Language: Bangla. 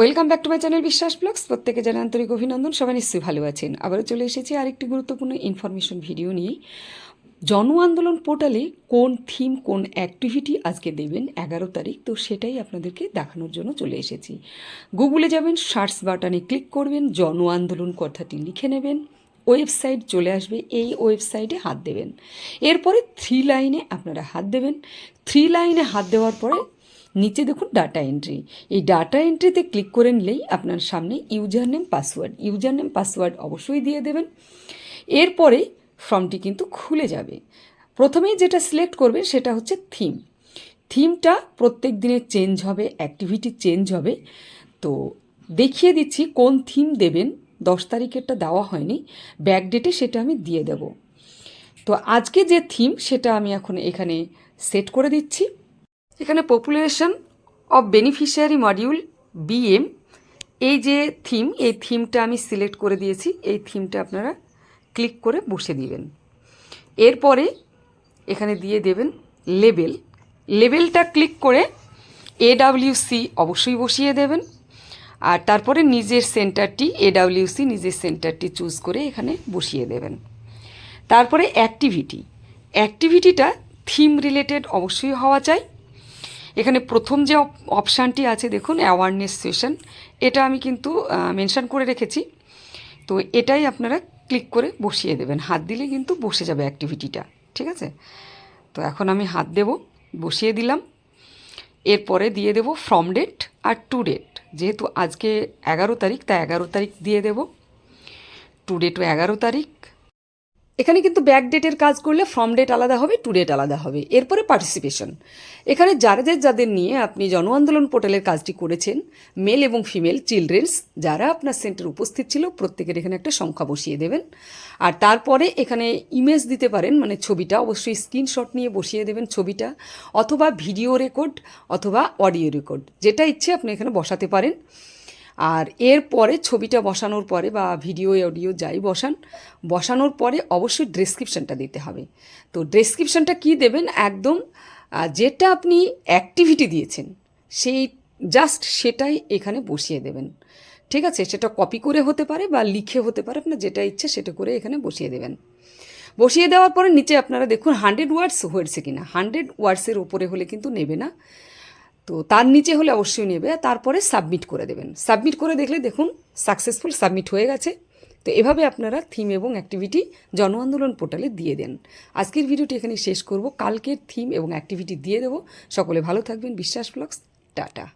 Welcome back to my channel Biswas blogs প্রত্যেকে জানাই আন্তরিক অভিনন্দন, সবাই নিশ্চয়ই ভালো আছেন। আবারও চলে এসেছি আরেকটি গুরুত্বপূর্ণ ইনফরমেশন ভিডিও নিয়ে। জন আন্দোলন পোর্টালে কোন থিম কোন অ্যাক্টিভিটি আজকে দেবেন এগারো তারিখ, তো সেটাই আপনাদেরকে দেখানোর জন্য চলে এসেছি। গুগলে যাবেন সার্চ বাটনে ক্লিক করবেন জন আন্দোলন কথাটি লিখে নেবেন। ওয়েবসাইট চলে আসবে, এই ওয়েবসাইটে হাত দেবেন। এরপরে থ্রি লাইনে আপনারা হাত দেবেন। থ্রি লাইনে হাত দেওয়ার পরে নিচে দেখুন ডাটা এন্ট্রি এই ডাটা এন্ট্রিতে ক্লিক করে নিলেই আপনার সামনে user name password user name password অবশ্যই দিয়ে দেবেন। এরপরে ফর্মটি কিন্তু খুলে যাবে। প্রথমেই যেটা সিলেক্ট করবে সেটা হচ্ছে থিম থিমটা প্রত্যেক দিনে চেঞ্জ হবে অ্যাক্টিভিটি চেঞ্জ হবে। তো দেখিয়ে দিচ্ছি কোন থিম দেবেন। দশ তারিখেরটা দেওয়া হয়নি। ব্যাক ডেটে সেটা আমি দিয়ে দেব। তো আজকে যে থিম সেটা আমি এখন এখানে সেট করে দিচ্ছি। এখানে population of beneficiary module BM এই যে থিম এই থিমটা আমি সিলেক্ট করে দিয়েছি, এই থিমটা আপনারা ক্লিক করে বসে দিবেন। এরপরে এখানে দিয়ে দেবেন লেবেল লেবেলটা ক্লিক করে এডাব্লিউসি অবশ্যই বসিয়ে দেবেন। আর তারপরে নিজের সেন্টারটি এডাব্লিউসি নিজের সেন্টারটি চুজ করে এখানে বসিয়ে দেবেন। তারপরে অ্যাক্টিভিটি অ্যাক্টিভিটিটা থিম রিলেটেড অবশ্যই হওয়া চাই। এখানে প্রথম যে অপশানটি আছে, দেখুন অ্যাওয়ারনেস সেশন এটা আমি কিন্তু মেনশান করে রেখেছি। তো এটাই আপনারা ক্লিক করে বসিয়ে দেবেন। হাত দিলে কিন্তু বসে যাবে অ্যাক্টিভিটিটা ঠিক আছে? তো এখন আমি হাত দেব, বসিয়ে দিলাম। এরপরে দিয়ে দেব ফ্রম ডেট আর টু ডেট যেহেতু আজকে এগারো তারিখ তা এগারো তারিখ দিয়ে দেব। টু ডেটও এগারো তারিখ। এখানে কিন্তু ব্যাক ডেটের কাজ করলে ফর্ম ডেট আলাদা হবে টু ডেট আলাদা হবে। এরপরে পার্টিসিপেশন এখানে যাদের যাদের নিয়ে আপনি জন আন্দোলন পোর্টালের কাজটি করেছেন মেল এবং ফিমেল চিলড্রেন্স যারা আপনার সেন্টারে উপস্থিত ছিল, প্রত্যেকের এখানে একটা সংখ্যা বসিয়ে দেবেন। আর তারপরে এখানে ইমেজ দিতে পারেন মানে ছবিটা অবশ্যই স্ক্রিনশট নিয়ে বসিয়ে দেবেন ছবিটা, অথবা ভিডিও রেকর্ড অথবা অডিও রেকর্ড যেটা ইচ্ছে আপনি এখানে বসাতে পারেন। আর এরপরে ছবিটা বসানোর পরে বা ভিডিও, অডিও যাই বসান, বসানোর পরে অবশ্যই ডেসক্রিপশানটা দিতে হবে। তো ডেসক্রিপশানটা কি দেবেন? একদম যেটা আপনি অ্যাক্টিভিটি দিয়েছেন, সেই জাস্ট সেটাই এখানে বসিয়ে দেবেন। ঠিক আছে? সেটা কপি করে হতে পারে বা লিখে হতে পারে, আপনার যেটা ইচ্ছে সেটা করে এখানে বসিয়ে দেবেন। বসিয়ে দেওয়ার পরে নিচে আপনারা দেখুন হান্ড্রেড ওয়ার্ডস হয়েছে কিনা। হান্ড্রেড ওয়ার্ডসের উপরে হলে কিন্তু নেবে না। তো তার নিচে হলে অবশ্যই নেবে, তারপরে সাবমিট করে দেবেন। সাবমিট করে দেখলে দেখুন সাকসেসফুল সাবমিট হয়ে গেছে। তো এভাবে আপনারা থিম এবং অ্যাক্টিভিটি জন আন্দোলন পোর্টালে দিয়ে দেন। আজকের ভিডিওটি এখানে শেষ করব। কালকের থিম এবং অ্যাক্টিভিটি দিয়ে দেবো। সকলে ভালো থাকবেন। বিশ্বাস ব্লগস, টাটা।